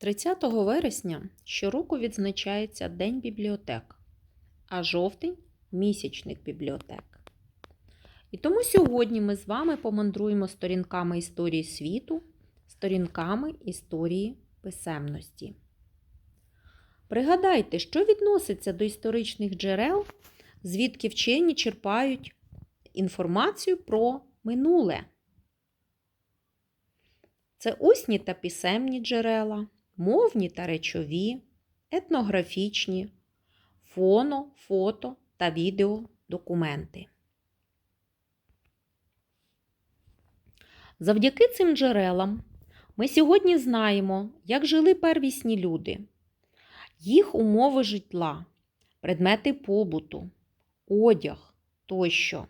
30 вересня щороку відзначається День бібліотек, а жовтень місячник бібліотек. І тому сьогодні ми з вами помандруємо сторінками історії світу, сторінками історії писемності. Пригадайте, що відноситься до історичних джерел, звідки вчені черпають інформацію про минуле. Це усні та писемні джерела, мовні та речові, етнографічні, фоно, фото та відеодокументи. Завдяки цим джерелам ми сьогодні знаємо, як жили первісні люди, їх умови житла, предмети побуту, одяг тощо.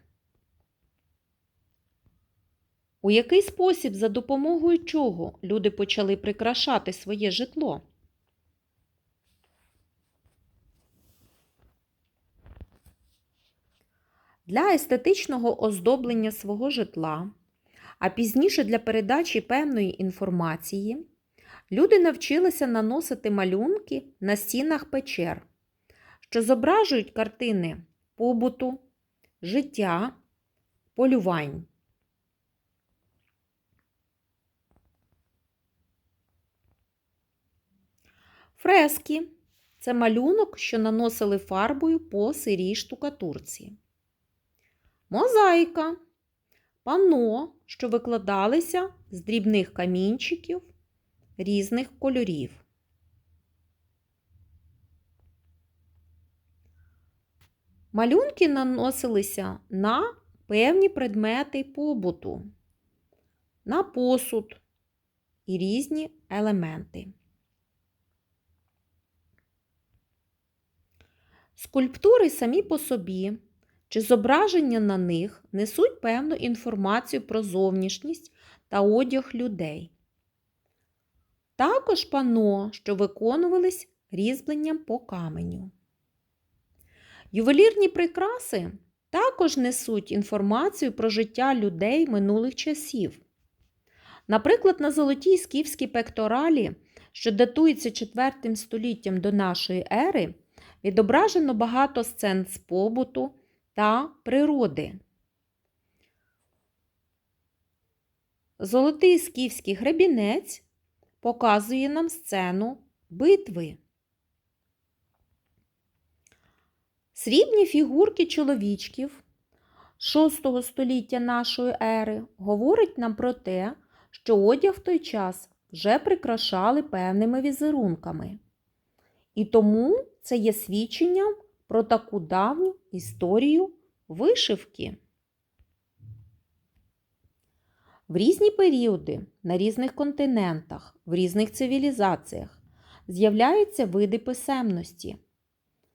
У який спосіб, за допомогою чого люди почали прикрашати своє житло? Для естетичного оздоблення свого житла, а пізніше для передачі певної інформації, люди навчилися наносити малюнки на стінах печер, що зображують картини побуту, життя, полювань. Фрески це малюнок, що наносили фарбою по сирій штукатурці. Мозаїка пано, що викладалися з дрібних камінчиків різних кольорів. Малюнки наносилися на певні предмети побуту, на посуд і різні елементи. Скульптури самі по собі чи зображення на них несуть певну інформацію про зовнішність та одяг людей. Також пано, що виконувались різьбленням по каменю. Ювелірні прикраси також несуть інформацію про життя людей минулих часів. Наприклад, на золотій скіфській пекторалі, що датується 4 століттям до нашої ери, відображено багато сцен з побуту та природи. Золотий скіфський гребінець показує нам сцену битви. Срібні фігурки чоловічків 6 століття нашої ери говорять нам про те, що одяг в той час вже прикрашали певними візерунками. І тому це є свідченням про таку давню історію вишивки. В різні періоди на різних континентах, в різних цивілізаціях з'являються види писемності.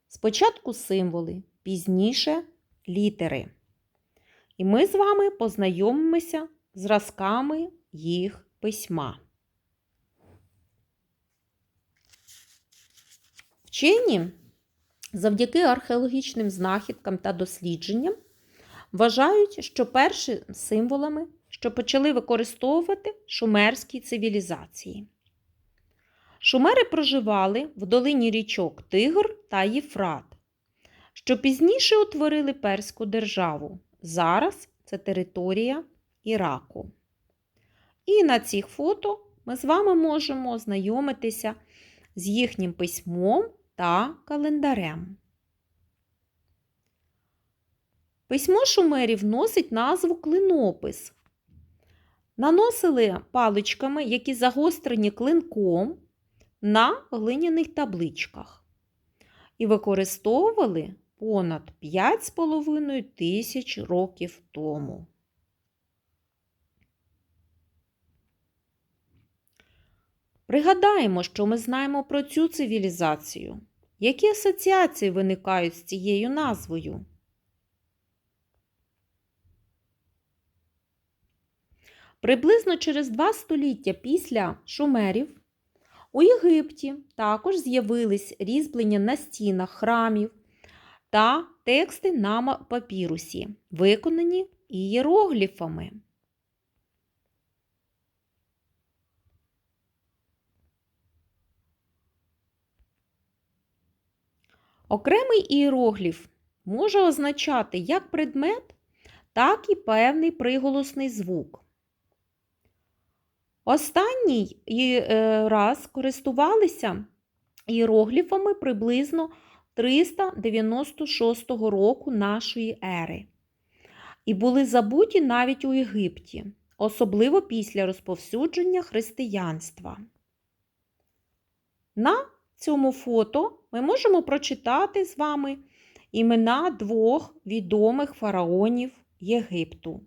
Спочатку символи, пізніше літери. І ми з вами познайомимося зразками їх письма. Вчені завдяки археологічним знахідкам та дослідженням вважають, що перші символами, що почали використовувати шумерські цивілізації. Шумери проживали в долині річок Тигр та Єфрат, що пізніше утворили Перську державу. Зараз це територія Іраку. І на цих фото ми з вами можемо ознайомитися з їхнім письмом та календарем. Письмо шумерів носить назву клинопис. Наносили паличками, які загострені клинком на глиняних табличках і використовували понад 5,5 тисяч років тому. Пригадаємо, що ми знаємо про цю цивілізацію. Які асоціації виникають з цією назвою? Приблизно через два століття після шумерів у Єгипті також з'явились різьблення на стінах храмів та тексти на папірусі, виконані ієрогліфами. Окремий іерогліф може означати як предмет, так і певний приголосний звук. Останній е, раз користувалися іерогліфами приблизно 396 року нашої ери і були забуті навіть у Єгипті, особливо після розповсюдження християнства. На цьому фото ми можемо прочитати з вами імена двох відомих фараонів Єгипту.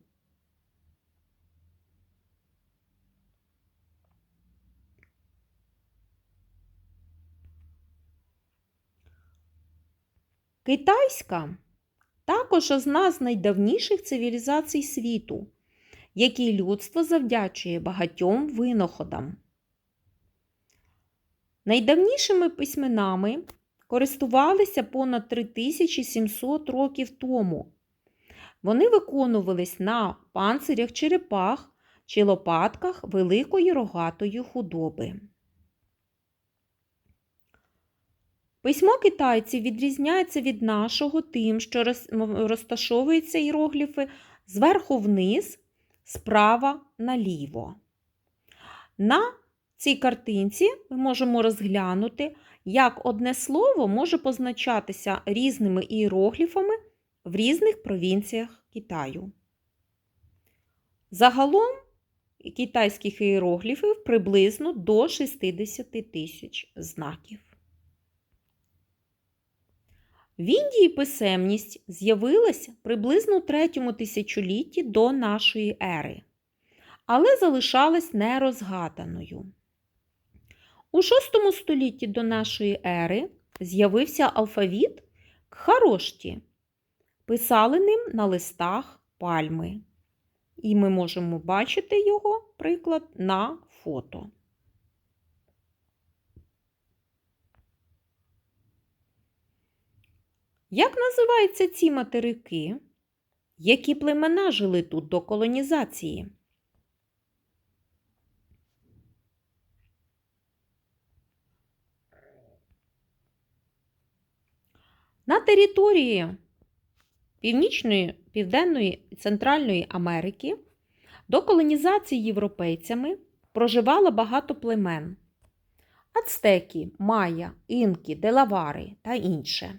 Китайська також одна з найдавніших цивілізацій світу, якій людство завдячує багатьом винаходам. Найдавнішими письменами користувалися понад 3700 років тому. Вони виконувались на панцирях черепах чи лопатках великої рогатої худоби. Письмо китайців відрізняється від нашого тим, що розташовуються іерогліфи зверху вниз, справа наліво. На цій картинці ми можемо розглянути, як одне слово може позначатися різними іерогліфами в різних провінціях Китаю. Загалом китайських іерогліфів приблизно до 60 тисяч знаків. В Індії писемність з'явилася приблизно у третьому тисячолітті до нашої ери, але залишалась нерозгаданою. У VI столітті до нашої ери з'явився алфавіт Кхарошті, писали ним на листах пальми. І ми можемо бачити його приклад на фото. Як називаються ці материки? Які племена жили тут до колонізації? На території Північної, Південної і Центральної Америки до колонізації європейцями проживало багато племен ацтеки, майя, інки, делавари та інше.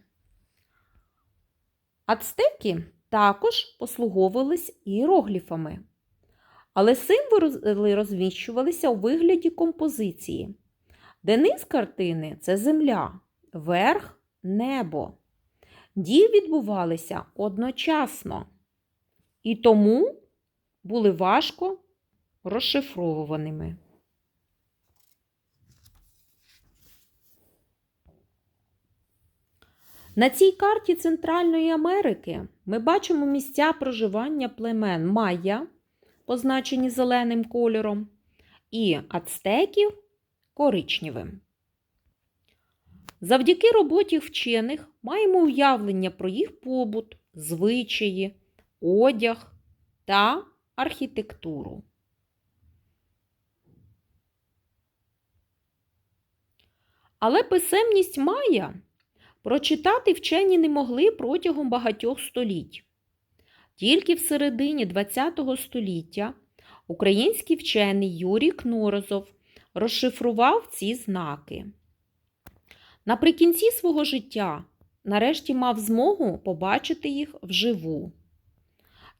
Ацтеки також послуговувались іерогліфами, але символи розміщувалися у вигляді композиції, де низ картини це земля, верх небо. Дії відбувалися одночасно і тому були важко розшифровуваними. На цій карті Центральної Америки ми бачимо місця проживання племен Майя, позначені зеленим кольором, і ацтеків коричневим. Завдяки роботі вчених маємо уявлення про їх побут, звичаї, одяг та архітектуру. Але писемність Майя Прочитати вчені не могли протягом багатьох століть. Тільки в середині ХХ століття український вчений Юрій Кнорозов розшифрував ці знаки. Наприкінці свого життя нарешті мав змогу побачити їх вживу.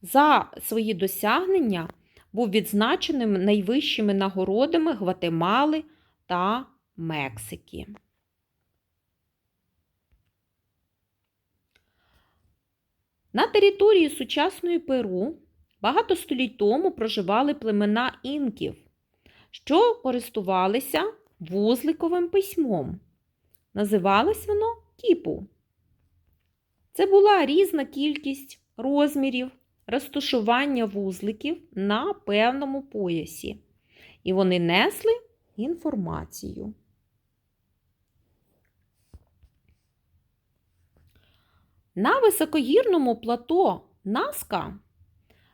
За свої досягнення був відзначеним найвищими нагородами Гватемали та Мексики. На території сучасної Перу багато століть тому проживали племена інків, що користувалися вузликовим письмом. Називалось воно тіпу. Це була різна кількість розмірів, розташування вузликів на певному поясі. І вони несли інформацію. На високогірному плато Наска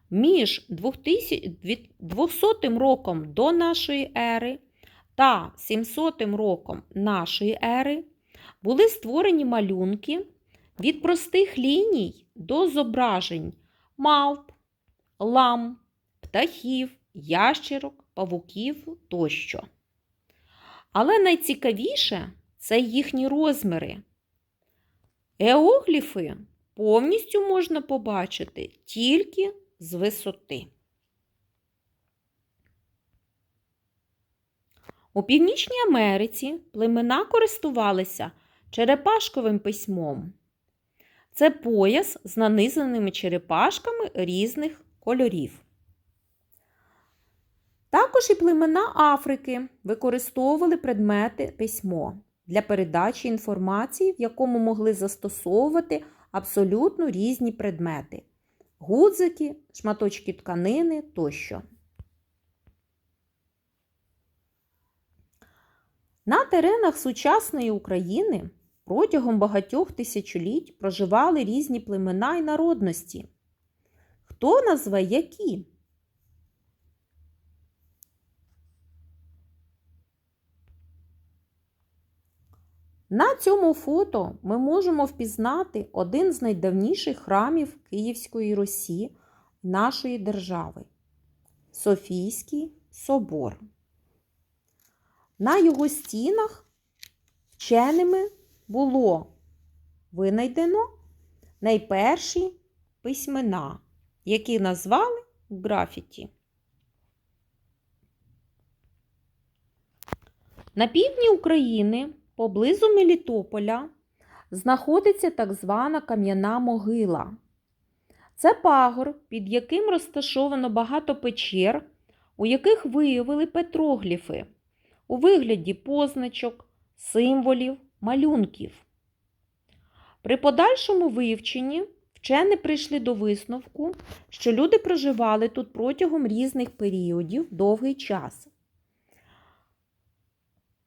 між 200 роком до нашої ери та 700 роком нашої ери були створені малюнки від простих ліній до зображень мавп, лам, птахів, ящерок, павуків тощо. Але найцікавіше це їхні розміри. Еогліфи повністю можна побачити тільки з висоти. У Північній Америці племена користувалися черепашковим письмом. Це пояс з нанизаними черепашками різних кольорів. Також і племена Африки використовували предмети письмо для передачі інформації, в якому могли застосовувати абсолютно різні предмети гудзики, шматочки тканини тощо. На теренах сучасної України протягом багатьох тисячоліть проживали різні племена і народності. Хто назве які? На цьому фото ми можемо впізнати один з найдавніших храмів Київської Русі нашої держави Софійський собор. На його стінах вченими було винайдено найперші письмена, які назвали графіті. На півдні України поблизу Мелітополя знаходиться так звана кам'яна могила. Це пагор, під яким розташовано багато печер, у яких виявили петрогліфи у вигляді позначок, символів, малюнків. При подальшому вивченні вчені прийшли до висновку, що люди проживали тут протягом різних періодів довгий час.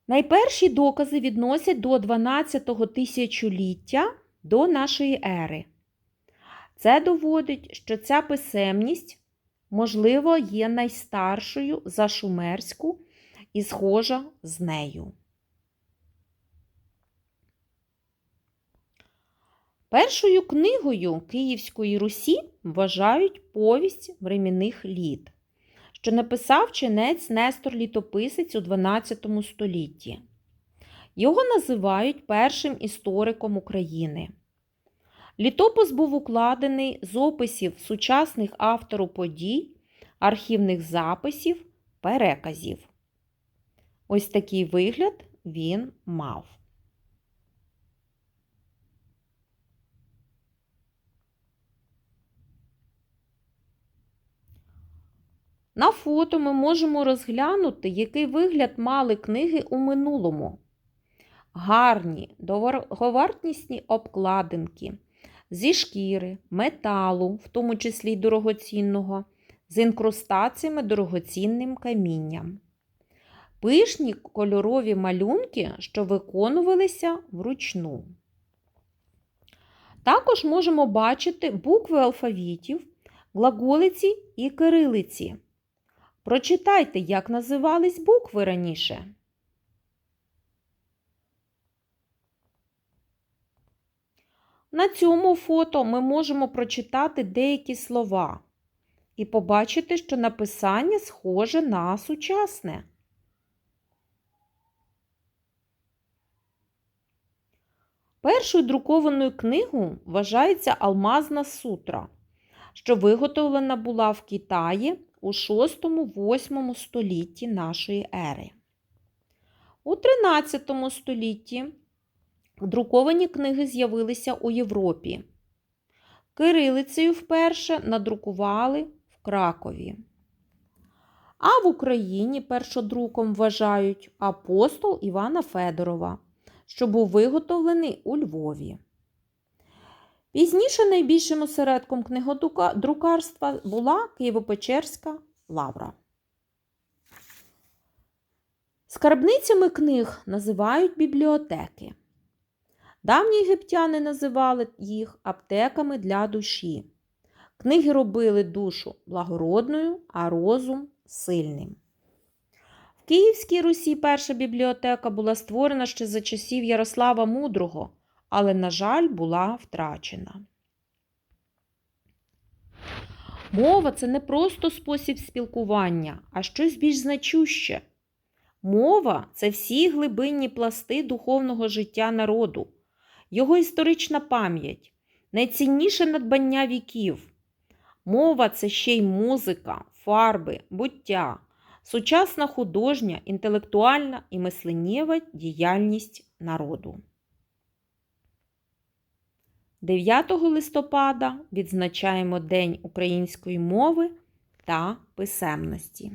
Найперші докази відносять до 12-го тисячоліття до нашої ери. Це доводить, що ця писемність, можливо, є найстаршою за шумерську і схожа з нею. Першою книгою Київської Русі вважають повість времінних літ, що написав чинець Нестор Літописець у XII столітті. Його називають першим істориком України. Літопис був укладений з описів сучасних автору подій, архівних записів, переказів. Ось такий вигляд він мав. На фото ми можемо розглянути, який вигляд мали книги у минулому. Гарні, довговартісні обкладинки зі шкіри, металу, в тому числі й дорогоцінного, з інкрустаціями дорогоцінним камінням. Пишні кольорові малюнки, що виконувалися вручну. Також можемо бачити букви алфавітів, глаголиці і кирилиці. Прочитайте, як називались букви раніше. На цьому фото ми можемо прочитати деякі слова і побачити, що написання схоже на сучасне. Першою друкованою книгою вважається Алмазна сутра, що виготовлена була в Китаї у 6-8 столітті нашої ери. У 13 столітті друковані книги з'явилися у Європі. Кирилицею вперше надрукували в Кракові. А в Україні першодруком вважають апостол Івана Федорова, що був виготовлений у Львові. Пізніше найбільшим осередком книгодрукарства була Києво-Печерська лавра. Скарбницями книг називають бібліотеки. Давні єгиптяни називали їх аптеками для душі. Книги робили душу благородною, а розум сильним. В Київській Русі перша бібліотека була створена ще за часів Ярослава Мудрого, але, на жаль, була втрачена. Мова це не просто спосіб спілкування, а щось більш значуще. Мова це всі глибинні пласти духовного життя народу, його історична пам'ять, найцінніше надбання віків. Мова це ще й музика, фарби, буття, сучасна художня, інтелектуальна і мисленнєва діяльність народу. 9 листопада відзначаємо День української мови та писемності.